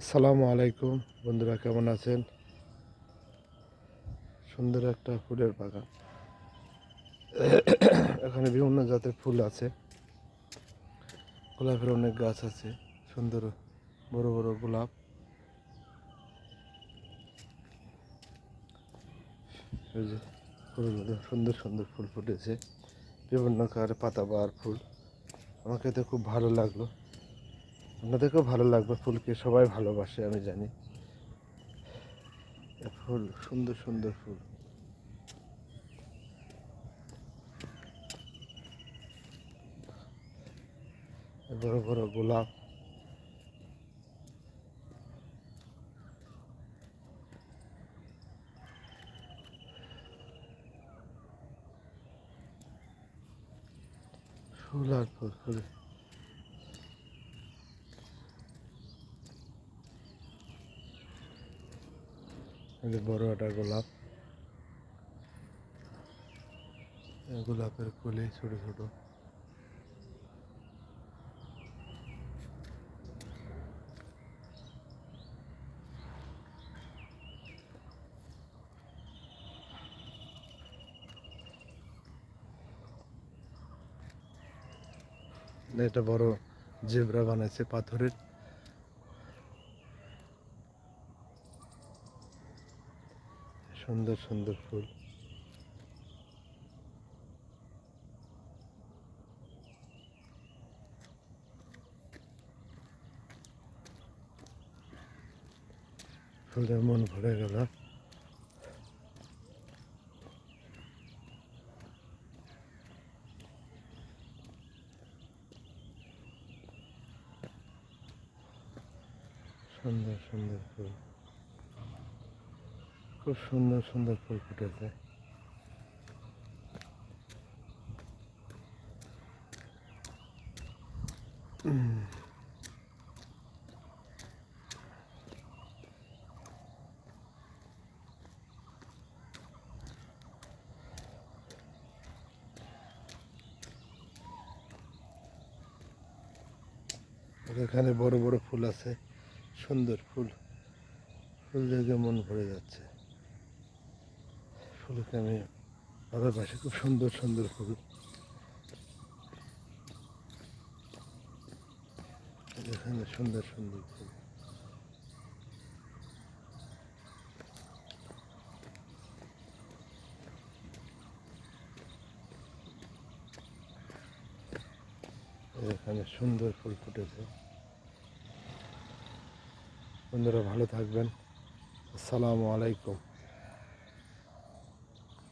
আসসালামু আলাইকুম, বন্ধুরা কেমন আছেন? সুন্দর একটা ফুলের বাগান। এখানে বিভিন্ন জাতের ফুল আছে। গোলাপের অনেক গাছ আছে, সুন্দর বড় বড় গোলাপ। সুন্দর সুন্দর ফুল ফুটেছে। বিভিন্ন কার পাতাবাহার ফুল। আমাকে তো খুব ভালো লাগল। আপনাদেরকেও ভালো লাগবে, ফুলকে সবাই ভালোবাসে, আমি জানি। ফুল, সুন্দর সুন্দর ফুল। বড় বড় গোলাপ। ফুল আর ফুল ফুল। বড় একটা গোলাপ। গোলাপের কলি ছোট ছোট। এটা বড় জেব্রা বানাইছে পাথরের। সুন্দর সুন্দর ফুল। ফুলে মন ভরে গেল। সুন্দর সুন্দর ফুল। খুব সুন্দর সুন্দর ফুল ফুটেছে। এখানে বড় বড় ফুল আছে, সুন্দর ফুল। ফুল দেখে মন ভরে যাচ্ছে। ফুলকে আমি পাশে খুব সুন্দর সুন্দর ফুল। এখানে সুন্দর সুন্দর ফুল। এখানে সুন্দর ফুল ফুটেছে। বন্ধুরা ভালো থাকবেন। আসসালামু আলাইকুম।